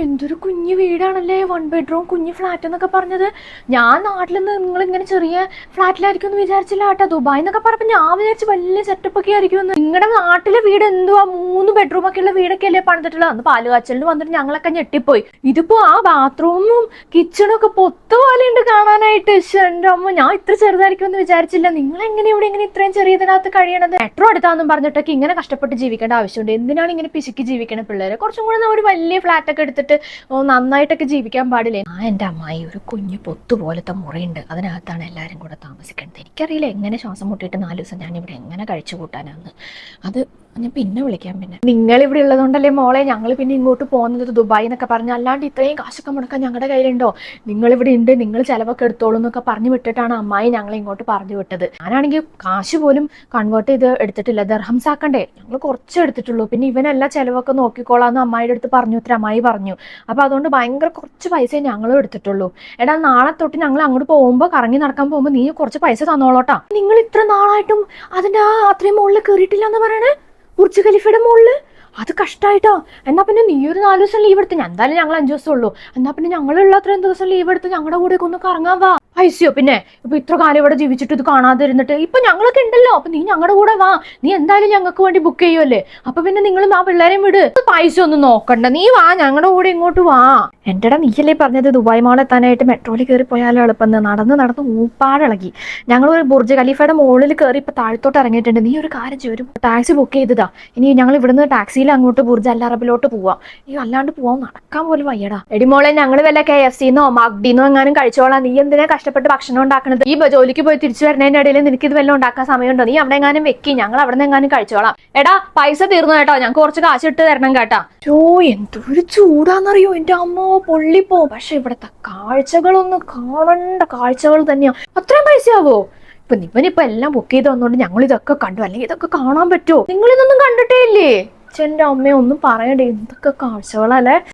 എന്തൊരു കുഞ്ഞു വീടാണല്ലേ? വൺ ബെഡ്റൂം കുഞ്ഞു ഫ്ലാറ്റ് എന്നൊക്കെ പറഞ്ഞത്. ഞാൻ നാട്ടിൽ നിന്ന് നിങ്ങൾ ഇങ്ങനെ ചെറിയ ഫ്ലാറ്റിലായിരിക്കും എന്ന് വിചാരിച്ചില്ല കേട്ടോ. ദുബായ് എന്നൊക്കെ പറഞ്ഞപ്പോൾ ഞാൻ വിചാരിച്ചു വലിയ സെറ്റപ്പ് ഒക്കെ ആയിരിക്കും നിങ്ങളുടെ നാട്ടിലെ വീട് എന്തുവാ? മൂന്ന് ബെഡ്റൂം ഒക്കെ ഉള്ള വീടൊക്കെ അല്ലേ പണിതിട്ടുള്ളത്? അന്ന് പാലുകാച്ചലിന് വന്നിട്ട് ഞങ്ങളൊക്കെ ഞെട്ടിപ്പോയി. ഇതിപ്പോ ആ ബാത്റൂമും കിച്ചണും ഒക്കെ പൊത്ത ഉണ്ട് കാണാനായിട്ട്. എന്റെ അമ്മ ഞാൻ ഇത്ര ചെറുതായിരിക്കും എന്ന് വിചാരിച്ചില്ല. നിങ്ങൾ എങ്ങനെ ഇവിടെ ഇങ്ങനെ ഇത്രയും ചെറിയതിനകത്ത് കഴിയണത്? മെട്രോ അടുത്താന്നും പറഞ്ഞിട്ടൊക്കെ ഇങ്ങനെ കഷ്ടപ്പെട്ട് ജീവിക്കേണ്ട ആവശ്യമുണ്ട്. എന്തിനാണ് ഇങ്ങനെ പിശുക്കി ജീവിക്കണ പിള്ളേരെ? കുറച്ചും കൂടെ ഒരു വലിയ ഫ്ലാറ്റ് ഒക്കെ എടുത്തിട്ട് ഓ, നന്നായിട്ടൊക്കെ ജീവിക്കാൻ പാടില്ലേ? ആ എന്റെ അമ്മായി ഒരു കുഞ്ഞു പൊത്തു പോലത്തെ മുറിയുണ്ട്. അതിനകത്താണ് എല്ലാവരും കൂടെ താമസിക്കേണ്ടത് എനിക്കറിയില്ല എങ്ങനെ ശ്വാസം മുട്ടിയിട്ട് നാല് ദിവസം ഞാൻ ഇവിടെ എങ്ങനെ കഴിച്ചു കൂട്ടാനാന്ന്. അത് ഞാൻ പിന്നെ വിളിക്കാം പിന്നെ. നിങ്ങൾ ഇവിടെ ഉള്ളതുകൊണ്ടല്ലേ മോളെ ഞങ്ങൾ പിന്നെ ഇങ്ങോട്ട് പോകുന്നത് ദുബായ് എന്നൊക്കെ പറഞ്ഞു അല്ലാണ്ട് ഇത്രയും കാശൊക്കെ മുടക്കാൻ ഞങ്ങളുടെ കയ്യിലുണ്ടോ? നിങ്ങൾ ഇവിടെ ഉണ്ട് നിങ്ങൾ ചിലവൊക്കെ എടുത്തോളൂ എന്നൊക്കെ പറഞ്ഞു വിട്ടിട്ടാണ് അമ്മായി ഞങ്ങൾ ഇങ്ങോട്ട് പറഞ്ഞു വിട്ടത്. ഞാനാണെങ്കിൽ കാശ് പോലും കൺവേർട്ട് ചെയ്ത് എടുത്തിട്ടില്ല. ദർഹംസാക്കണ്ടേ? ഞങ്ങൾ കുറച്ച് എടുത്തിട്ടുള്ളൂ. പിന്നെ ഇവനെല്ലാം ചിലവൊക്കെ നോക്കിക്കോളാന്ന് അമ്മായിയുടെ അടുത്ത് പറഞ്ഞു ഇത്ര അമ്മായി പറഞ്ഞു. അപ്പോൾ അതുകൊണ്ട് ഭയങ്കര കുറച്ച് പൈസയെ ഞങ്ങളും എടുത്തിട്ടുള്ളൂ. എടാ നാളെ തൊട്ട് ഞങ്ങൾ അങ്ങോട്ട് പോകുമ്പോൾ കറങ്ങി നടക്കാൻ പോകുമ്പോൾ നീ കുറച്ച് പൈസ തന്നോളോട്ടാ. നിങ്ങൾ ഇത്ര നാളായിട്ടും അതിന്റെ ആ അത്രയും മുകളിൽ കയറിയിട്ടില്ല എന്ന് പറയണേ? ബുർജ് ഖലീഫയുടെ മുകളിൽ അത് കഷ്ടായിട്ടോ? എന്നാ പിന്നെ നീ ഒരു നാല് ദിവസം ലീവ് എടുത്ത്. എന്തായാലും ഞങ്ങൾ അഞ്ചു ദിവസം ഉള്ളൂ. എന്നാ പിന്നെ ഞങ്ങളുള്ള അത്രയും ദിവസം ലീവ് എടുത്ത് ഞങ്ങളുടെ കൂടെ ഒന്ന് കറങ്ങാൻ വാ. ഐസിയോ പിന്നെ ഇപ്പൊ ഇത്ര കാലം ഇവിടെ ജീവിച്ചിട്ട് ഇത് കാണാതെ ഇരുന്നിട്ട് ഇപ്പൊ ഞങ്ങളൊക്കെ ഉണ്ടല്ലോ. അപ്പൊ നീ ഞങ്ങളുടെ കൂടെ വാ. നീ എന്തായാലും ഞങ്ങൾക്ക് വേണ്ടി ബുക്ക് ചെയ്യുമല്ലേ അപ്പൊ പിന്നെ നിങ്ങളും ആ പിള്ളേരെയും വിട്. പൈസ ഒന്നും നോക്കണ്ട. നീ വാ ഞങ്ങളുടെ കൂടെ ഇങ്ങോട്ട് വാ. എന്റെടാ നീയല്ലേ പറഞ്ഞത് ദുബായ് മാൾ എത്താനായിട്ട് മെട്രോയിൽ കയറി പോയാലോ എളുപ്പം നടന്ന് നടന്ന് ഊപ്പാടിളകി ഞങ്ങൾ ഒരു ബുർജ് ഖലീഫയുടെ മുകളിൽ കയറി ഇപ്പൊ താഴത്തോട്ട് ഇറങ്ങിയിട്ടുണ്ട്. നീ ഒരു കാര്യം ചെയ്യും. ഒരു ടാക്സി ബുക്ക് ചെയ്തതാ. ഇനി ഞങ്ങൾ ഇവിടുന്ന് ടാക്സിയിൽ അങ്ങോട്ട് ബുർജ് അൽ അറബിലോട്ട് പോവാം. ഈ അല്ലാണ്ട് പോവാൻ നടക്കാൻ പോലും വയ്യടാ. എടി മോളെ ഞങ്ങൾ വല്ല കെ എഫ് സിന്നോ മഗ്ഡിന്നോ എങ്ങാനും കഴിച്ചോളാം. നീ എന്തിനാ കഷ്ടപ്പെട്ട് ഭക്ഷണം ഉണ്ടാക്കുന്നത് ഈ ജോലിക്ക് പോയി തിരിച്ചു വരുന്നതിന്റെ ഇടയിൽ നിനക്ക് ഇത് വല്ലതും ഉണ്ടാക്കാൻ സമയമുണ്ടോ? നീ അവിടെ എങ്ങാനും വെക്കി. ഞങ്ങൾ അവിടെ നിന്ന് എങ്ങാനും കഴിച്ചോളാം. എടാ പൈസ തീർന്നു കേട്ടോ. ഞങ്ങൾക്ക് കുറച്ച് കാശ് ഇട്ട് തരണം കേട്ടാ. ഓ എന്തൊരു ചൂടാന്നറിയോ എന്റെ അമ്മോ പൊള്ളിപ്പോ. പക്ഷെ ഇവിടത്തെ കാഴ്ചകളൊന്നും കാണണ്ട. കാഴ്ചകൾ തന്നെയാ. അത്രയും പൈസയാവോ? ഇപ്പൊ ഇവനിപ്പൊ എല്ലാം ബുക്ക് ചെയ്ത് വന്നോണ്ട് ഞങ്ങൾ ഇതൊക്കെ കണ്ടു. അല്ലെങ്കിൽ ഇതൊക്കെ കാണാൻ പറ്റുമോ? നിങ്ങൾ ഇതൊന്നും കണ്ടിട്ടേ ഇല്ലേ? എന്റെ അമ്മ ഒന്നും പറയണ്ടേ. എന്തൊക്കെ കാഴ്ചകളല്ലേ?